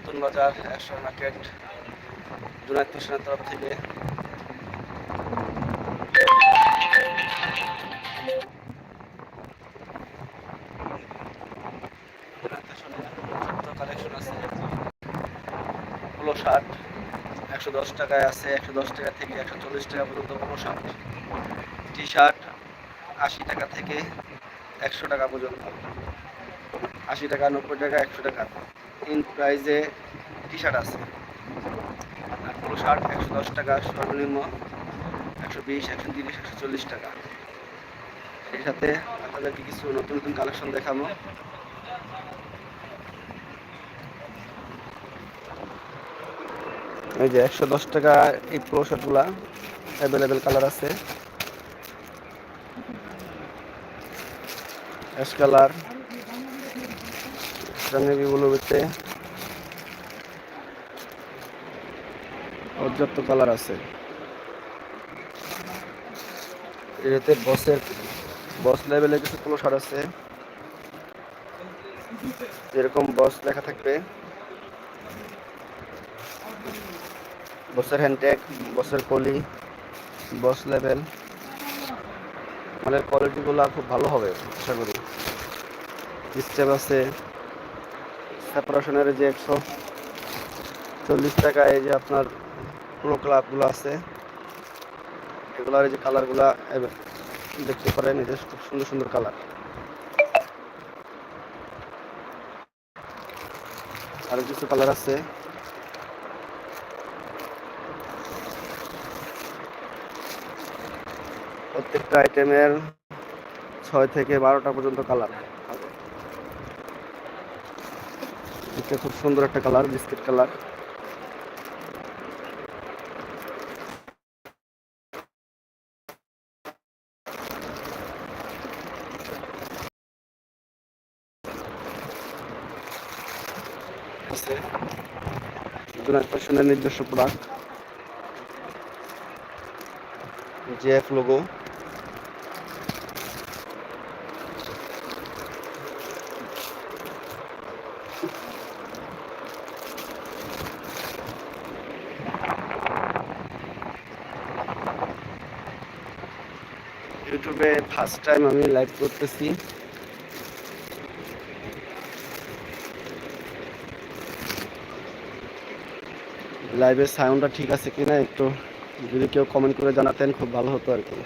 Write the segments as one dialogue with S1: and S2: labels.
S1: নতুন বাজার একশো মার্কেট জুনাইদ কৃষ্ণের তরফ থেকে। শার্ট একশো দশ টাকায় আছে, একশো দশ থেকে একশো চল্লিশ টাকা পর্যন্ত শার্ট টি শার্ট আশি টাকা থেকে একশো টাকা পর্যন্ত। আশি টাকা, নব্বই টাকা, একশো টাকা। ইন প্রাইজে টি শার্ট আছে। আর পোলো শার্ট একশো দশ টাকা, সর্বনিম্ন একশো বিশ, একশো তিরিশ, একশো চল্লিশ টাকা। সেই সাথে আপনাদেরকে কিছু নতুন নতুন কালেকশন দেখাবো। এই যে একশো দশ টাকা এই প্রো শার্টগুলা অ্যাভেলেবেল কালার আছে। অ্যাশ কালার নেভি ব্লুতে পর্যাপ্ত কালার আছে। এতে বসের, বস লেভেলে কিছু পোলো শার্ট আছে। যেরকম বস লেখা থাকবে। বসের হ্যান্ডট্যাগ বসের কলি, বস লেভেল মানে কোয়ালিটিগুলো খুব ভালো হবে, আশা করি। স্টেপ আছে। সেপারেশনের যে একশো চল্লিশ টাকা, এই যে আপনার পুরো ক্লাবগুলো আছে, এগুলার যে কালারগুলা দেখতে পারেন যে খুব সুন্দর সুন্দর কালার আরও কিছু কালার আছে। প্রত্যেকটা আইটেমের ছয় থেকে বারোটা পর্যন্ত কালার এটা খুব সুন্দর একটা কালার বিস্কিট কালার ফ্যাশনের নিজস্ব প্রোডাক্ট জেএফ লোগো ইউটিউবে ফার্স্ট টাইম আমি লাইভ করতেছি। লাইভের সাউন্ডটা ঠিক আছে কিনা একটু যদি কেউ কমেন্ট করে জানাতেন, খুব ভালো হতো আর কি।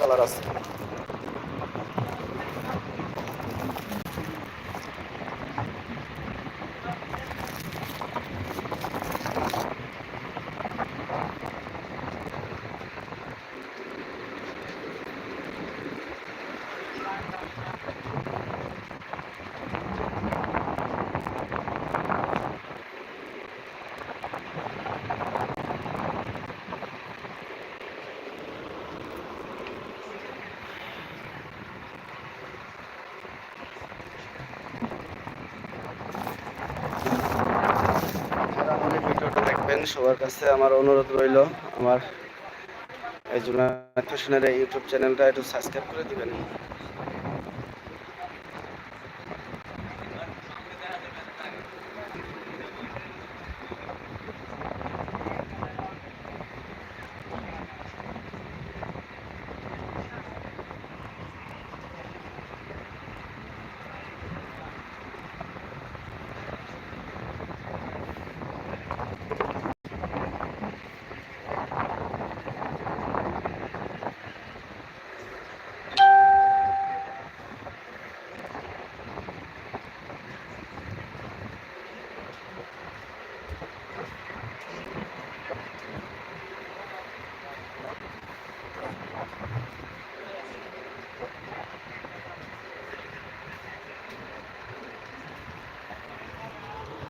S1: কালার আছে যারা আমার এই ভিডিওটা দেখবেন সবার কাছে আমার অনুরোধ রইল, আমার এই জন্য ফ্যাশনের ইউটিউব চ্যানেলটা একটু সাবস্ক্রাইব করে দিবেন।